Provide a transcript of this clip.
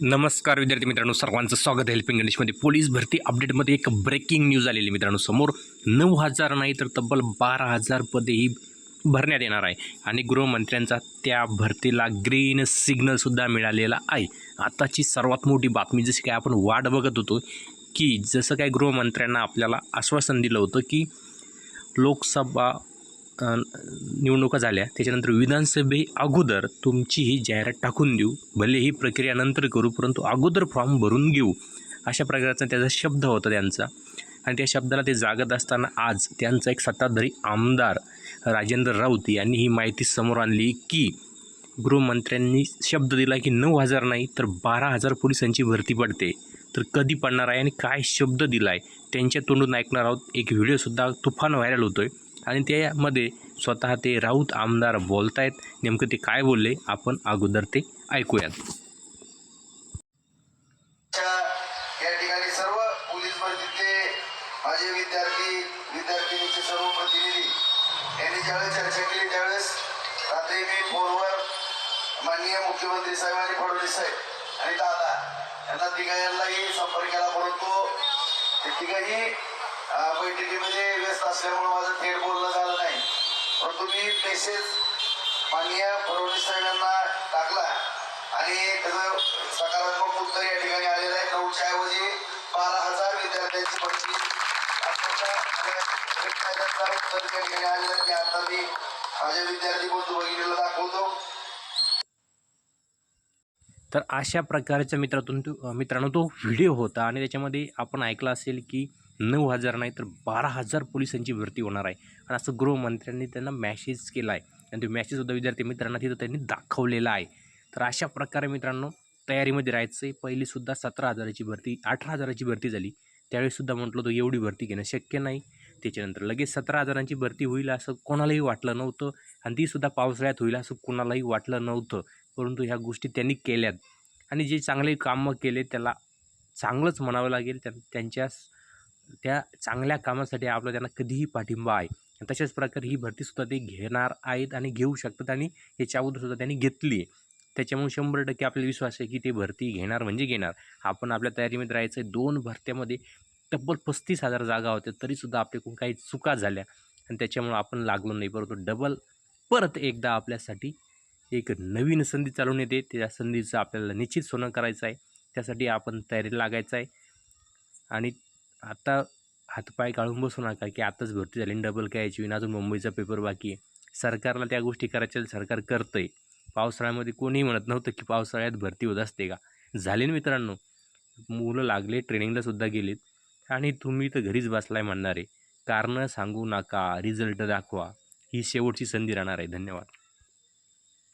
नमस्कार विद्यार्थी मित्रांनो सर्वांचं स्वागत आहे हेल्पिंग इंग्लिशमध्ये. पोलीस भरती अपडेटमध्ये एक ब्रेकिंग न्यूज आलेली मित्रांनो समोर. नऊ हजार नाही तर तब्बल बारा हजार पदे ही भरण्यात येणार आहे. आणि गृहमंत्र्यांचा त्या भरतीला ग्रीन सिग्नलसुद्धा मिळालेला आहे. आताची सर्वात मोठी बातमी जशी काय आपण वाट बघत होतो की जसं काय गृहमंत्र्यांना आपल्याला आश्वासन दिलं होतं की लोकसभा निवडणुका झाल्या. त्याच्यानंतर विधानसभे अगोदर तुमची ही जाहिरात टाकून देऊ. भले ही प्रक्रिया नंतर करू परंतु अगोदर फॉर्म भरून घेऊ. अशा प्रकारचा त्याचा शब्द होता त्यांचा. आणि त्या शब्दाला ते जागत असताना आज त्यांचा एक सत्ताधारी आमदार राजेंद्र राऊत यांनी ही माहिती समोर आणली की गृहमंत्र्यांनी शब्द दिला की नऊ हजार नाही तर बारा हजार पोलिसांची भरती पडते. तर कधी पडणार आहे आणि काय शब्द दिला आहे त्यांच्या तोंडून ऐकणार आहोत. एक व्हिडिओसुद्धा तुफान व्हायरल होतो आहे आणि त्यामध्ये स्वतः ते राऊत आमदार बोलतायत. नेमकं ते काय बोलले आपण अगोदर ते ऐकूयात. या ठिकाणी सर्व पोलीस भरतीतले माझे विद्यार्थी विद्यार्थिनीचे सर्व प्रतिनिधी यांनी ज्यावेळेस चर्चा केली त्यावेळेस रात्री मी फोनवर माननीय मुख्यमंत्री साहेब आणि फडणवीस साहेब आणि दादा यांना तिघांनाही संपर्क केला परंतु ते तिघही बैठकीमध्ये व्यस्त असल्यामुळे माझं थेट बोलणं झालं नाही. पण तुम्ही मेसेज माननीय फडणवीस साहेबांना टाकला आणि त्याचं सकारात्मक उत्तर या ठिकाणी आलेलं आहे. नऊच्या ऐवजी बारा हजार विद्यार्थ्यांची भरती. उत्तर त्या ठिकाणी आलेलं आहे. आता मी माझ्या विद्यार्थी बंधू भगिनीला दाखवतो. तर अशा प्रकारचा मित्रातून मित्रांनो तो व्हिडिओ होता आणि त्याच्यामध्ये आपण ऐकलं असेल की नऊ हजार नाही तर बारा हजार पोलिसांची भरती होणार आहे. आणि असं गृहमंत्र्यांनी त्यांना मॅसेज केला आहे. आणि तो मॅसेजसुद्धा विद्यार्थी मित्रांना तिथं त्यांनी दाखवलेला आहे. तर अशा प्रकारे मित्रांनो तयारीमध्ये राहायचं आहे पहिलीसुद्धा सतरा हजाराची भरती अठरा हजाराची भरती झाली. त्यावेळीसुद्धा म्हटलं तो एवढी भरती घेणं शक्य नाही. त्याच्यानंतर लगेच सतरा हजारांची भरती होईल असं कोणालाही वाटलं नव्हतं. आणि तीसुद्धा पावसाळ्यात होईल असं कोणालाही वाटलं नव्हतं. परंतु ह्या गोष्टी त्यांनी केल्यात. आणि जे चांगले कामं केले त्याला चांगलंच म्हणावं लागेल. त्या त्यांच्या त्या चांगल्या कामासाठी आपला त्यांना कधीही पाठिंबा आहे. आणि तशाच प्रकारे ही भरतीसुद्धा ते घेणार आहेत आणि घेऊ शकतात आणि याच्या अगोदरसुद्धा त्यांनी घेतली आहे. त्याच्यामुळे शंभर टक्के आपल्याला विश्वास आहे की ते भरती घेणार म्हणजे घेणार. आपण आपल्या तयारीमध्ये राहायचं आहे. दोन भरत्यामध्ये तब्बल पस्तीस हजार जागा होत्या तरीसुद्धा आपल्याकडून काही चुका झाल्या. आणि त्याच्यामुळं आपण लागलो नाही परंतु डबल परत एकदा आपल्यासाठी एक नवीन संधी चालून येते. त्या संधीचं आपल्याला निश्चित सोनं करायचं आहे. त्यासाठी आपण तयारीला लागायचं आहे. आणि आता हातपाय काढून बसू नका की आताच भरती झाली डबल काय यायची अजून मुंबईचा पेपर बाकी आहे. सरकारला त्या गोष्टी करायच्या सरकार करतं आहे पावसाळ्यामध्ये कोणीही म्हणत नव्हतं की पावसाळ्यात भरती होत असते का? झाली ना मित्रांनो मुलं लागले ट्रेनिंगला सुद्धा गेलीत. आणि तुम्ही तर घरीच बसलाय म्हणणार. आहे कारणं सांगू नका रिझल्ट दाखवा. ही शेवटची संधी राहणार आहे. धन्यवाद.